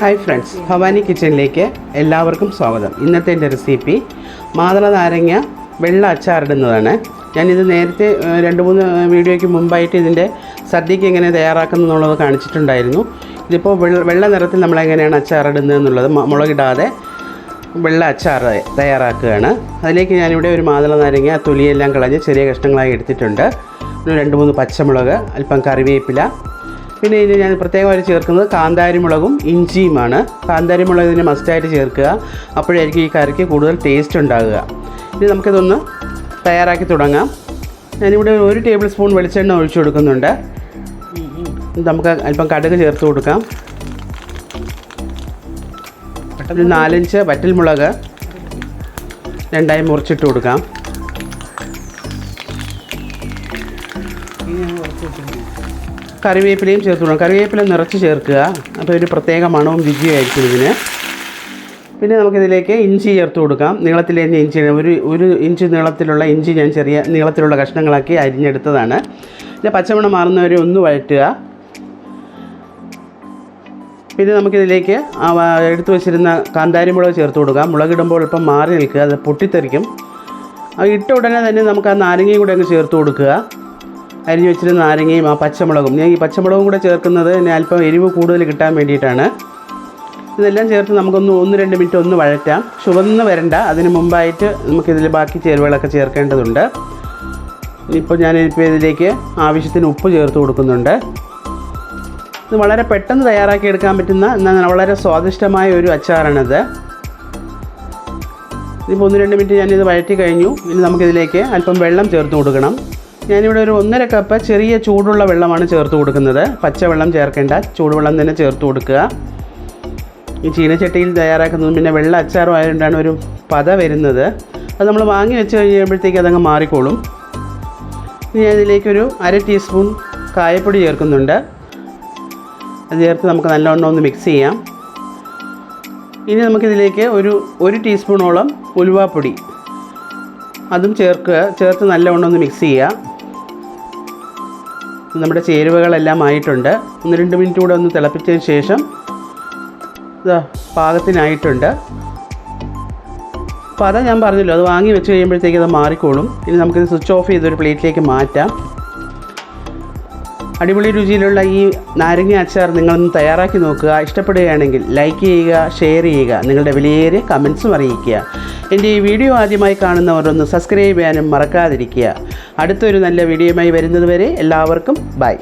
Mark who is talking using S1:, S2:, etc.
S1: Hi friends Bhavani കിച്ചണിലേക്ക് എല്ലാവർക്കും സ്വാഗതം. ഇന്നത്തെ എന്റെ റെസിപ്പി മാതള നാരങ്ങ വെള്ള അച്ചാറിടുന്നതാണ് ഞാനിത് നേരത്തെ രണ്ട് മൂന്ന് വീഡിയോയ്ക്ക് മുമ്പായിട്ട് ഇതിന്റെ സദ്യക്ക് എങ്ങനെ തയ്യാറാക്കുന്നു എന്നുള്ളത് കാണിച്ചിട്ടുണ്ടായിരുന്നു. ഇതിപ്പോൾ വെള്ള വെള്ള നിറത്തിൽ നമ്മൾ എങ്ങനെയാണ് അച്ചാറിടുന്നത് എന്നുള്ളത് മുളകിടാതെ വെള്ള അച്ചാർ തയ്യാറാക്കുകയാണ്. അതിലേക്ക് ഞാനിവിടെ ഒരു മാതള നാരങ്ങ തൊലിയെല്ലാം കളഞ്ഞ് ചെറിയ കഷ്ണങ്ങളായി എടുത്തിട്ടുണ്ട്. രണ്ട് മൂന്ന് പച്ചമുളക് അല്പം കറിവേപ്പില പിന്നെ ഇതിന് ഞാൻ പ്രത്യേകമായിട്ട് ചേർക്കുന്നത് കാന്താരി മുളകും ഇഞ്ചിയുമാണ്. കാന്താരി മുളക് ഇതിന് മസ്റ്റായിട്ട് ചേർക്കുക. അപ്പോഴായിരിക്കും ഈ കറിക്ക് കൂടുതൽ ടേസ്റ്റ് ഉണ്ടാകുക. ഇനി നമുക്കിതൊന്ന് തയ്യാറാക്കി തുടങ്ങാം. ഞാനിവിടെ ഒരു ടേബിൾ സ്പൂൺ വെളിച്ചെണ്ണ ഒഴിച്ചു കൊടുക്കുന്നുണ്ട്. നമുക്ക് അല്പം കടുക് ചേർത്ത് കൊടുക്കാം. ഒരു നാലഞ്ച് വറ്റൽമുളക് രണ്ടായി മുറിച്ചിട്ട് കൊടുക്കാം. കറിവേപ്പിലയും ചേർത്ത് കൊടുക്കണം കറിവേപ്പില നിറച്ച് ചേർക്കുക. അപ്പോൾ ഒരു പ്രത്യേക മണവും രുചിയായിരിക്കും ഇതിന്. പിന്നെ നമുക്കിതിലേക്ക് ഇഞ്ചി ചേർത്ത് കൊടുക്കാം. നീളത്തിലെ ഇഞ്ചി ഒരു ഒരു ഇഞ്ച് നീളത്തിലുള്ള ഇഞ്ചി ഞാൻ ചെറിയ നീളത്തിലുള്ള കഷ്ണങ്ങളാക്കി അരിഞ്ഞെടുത്തതാണ്. പിന്നെ പച്ചമണം മാറുന്നവരെ ഒന്ന് വഴറ്റുക. പിന്നെ നമുക്കിതിലേക്ക് എടുത്തു വെച്ചിരുന്ന കാന്താരി മുളക് ചേർത്ത് കൊടുക്കാം. മുളകിടുമ്പോൾ ഇപ്പം മാറി നിൽക്കുക. അത് പൊട്ടിത്തെറിക്കും. ഇട്ട ഉടനെ തന്നെ നമുക്ക് ആ നാരങ്ങയും കൂടെ അങ്ങ് ചേർത്ത് കൊടുക്കുക. അരിഞ്ഞു വെച്ചിരുന്ന നാരങ്ങയും ആ പച്ചമുളകും. ഞാൻ ഈ പച്ചമുളകും കൂടെ ചേർക്കുന്നത് എന്നെ അല്പം എരിവ് കൂടുതൽ കിട്ടാൻ വേണ്ടിയിട്ടാണ്. ഇതെല്ലാം ചേർത്ത് നമുക്കൊന്ന് ഒന്ന് രണ്ട് മിനിറ്റ് ഒന്ന് വഴറ്റാം. ചുവന്ന് വരണ്ട. അതിന് മുമ്പായിട്ട് നമുക്കിതിൽ ബാക്കി ചേരുവകളൊക്കെ ചേർക്കേണ്ടതുണ്ട്. ഇപ്പോൾ ഞാനിപ്പോൾ ഇതിലേക്ക് ആവശ്യത്തിന് ഉപ്പ് ചേർത്ത് കൊടുക്കുന്നുണ്ട്. ഇത് വളരെ പെട്ടെന്ന് തയ്യാറാക്കി എടുക്കാൻ പറ്റുന്ന എന്നാൽ വളരെ സ്വാദിഷ്ടമായ ഒരു അച്ചാറാണിത്. ഇതിപ്പോൾ ഒന്ന് രണ്ട് മിനിറ്റ് ഞാനിത് വഴറ്റി കഴിഞ്ഞു. ഇനി നമുക്കിതിലേക്ക് അല്പം വെള്ളം ചേർത്ത് കൊടുക്കണം. ഞാനിവിടെ ഒരു ഒന്നര കപ്പ് ചെറിയ ചൂടുള്ള വെള്ളമാണ് ചേർത്ത് കൊടുക്കുന്നത്. പച്ചവെള്ളം ചേർക്കേണ്ട. ചൂടുവെള്ളം തന്നെ ചേർത്ത് കൊടുക്കുക. ഈ ചീനച്ചട്ടിയിൽ തയ്യാറാക്കുന്നതും പിന്നെ വെള്ള അച്ചാറും ആയതുകൊണ്ടാണ് ഒരു പത വരുന്നത്. അത് നമ്മൾ വാങ്ങി വെച്ച് കഴിയുമ്പോഴത്തേക്ക് അതങ്ങ് മാറിക്കോളും. ഇനി ഞാൻ ഇതിലേക്കൊരു അര ടീസ്പൂൺ കായപ്പൊടി ചേർക്കുന്നുണ്ട്. അത് ചേർത്ത് നമുക്ക് നല്ലവണ്ണം ഒന്ന് മിക്സ് ചെയ്യാം. ഇനി നമുക്കിതിലേക്ക് ഒരു ഒരു ടീസ്പൂണോളം ഉലുവാപ്പൊടി. അതും ചേർക്കുക. ചേർത്ത് നല്ലവണ്ണം ഒന്ന് മിക്സ് ചെയ്യുക. നമ്മുടെ ചേരുവകളെല്ലാം ആയിട്ടുണ്ട്. ഒന്ന് രണ്ട് മിനിറ്റ് കൂടെ ഒന്ന് തിളപ്പിച്ചതിന് ശേഷം പാകത്തിനായിട്ടുണ്ട്. അപ്പോൾ അതാ ഞാൻ പറഞ്ഞല്ലോ അത് വാങ്ങി വെച്ച് കഴിയുമ്പോഴത്തേക്ക് അത് മാറിക്കോളും. ഇനി നമുക്കിത് സ്വിച്ച് ഓഫ് ചെയ്തൊരു പ്ലേറ്റിലേക്ക് മാറ്റാം. അടിപൊളി രുചിയിലുള്ള ഈ നാരങ്ങ അച്ചാർ നിങ്ങളൊന്ന് തയ്യാറാക്കി നോക്കുക. ഇഷ്ടപ്പെടുകയാണെങ്കിൽ ലൈക്ക് ചെയ്യുക ഷെയർ ചെയ്യുക. നിങ്ങളുടെ വിലയേറിയ കമൻസും അറിയിക്കുക. എന്റെ ഈ വീഡിയോ ആദ്യമായി കാണുന്നവരൊന്ന് സബ്സ്ക്രൈബ് ചെയ്യാനും മറക്കാതിരിക്കുക. അടുത്തൊരു നല്ല വീഡിയോയുമായി വരുന്നതുവരെ എല്ലാവർക്കും ബൈ